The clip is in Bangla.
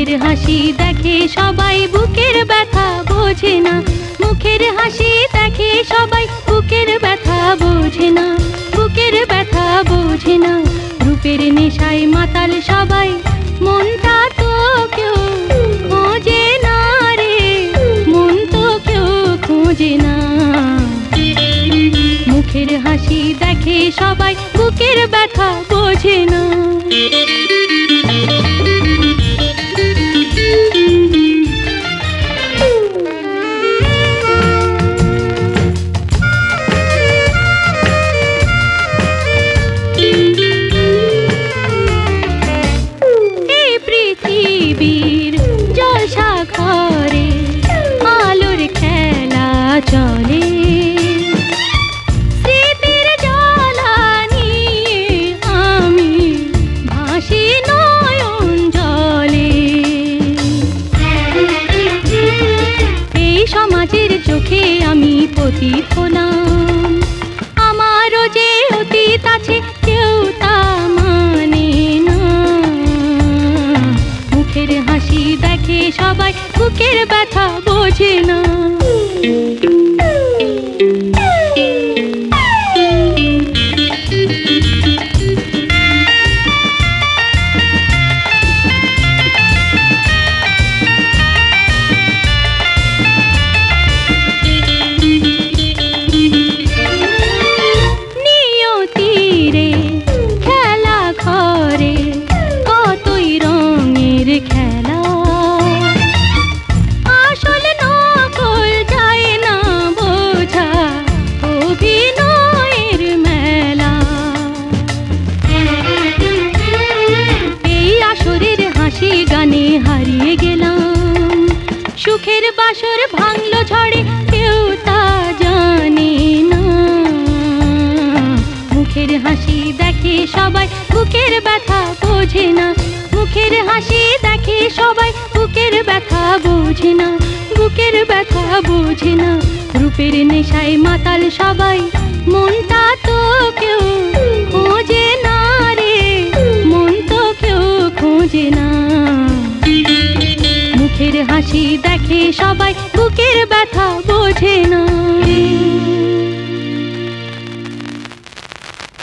মুখের হাসি দেখে সবাই বুকের ব্যথা বোঝে না। মুখের হাসি দেখে সবাই বুকের ব্যথা বোঝে না। বুকের ব্যথা বোঝে না। রূপের নেশায় মাতাল সবাই মনটা তো কেউ খোঁজে না রে। মন তো কেউ খোঁজে না। মুখের হাসি দেখে সবাই বুকের ব্যথা বোঝে না। চোখে আমি পতিত হলাম আমারও যে অতীত আছে, কেউ তা মানে না। মুখের হাসি দেখে সবাই, বুকের ব্যথা বোঝে না। সুখের বাসর ভাঙলো ঝড়ে, কেউ তা জানে না। মুখের হাসি দেখে সবাই, বুকের ব্যথা বোঝে না। মুখের হাসি দেখে সবাই, বুকের ব্যথা বোঝে না। বুকের ব্যথা বোঝে না। রূপের নেশায় মাতাল সবাই, মনটা তো কেউ খোঁজে না রে। মন তো কেউ খোঁজে না। মুখের হাসি দেখে সবাই বুকের ব্যথা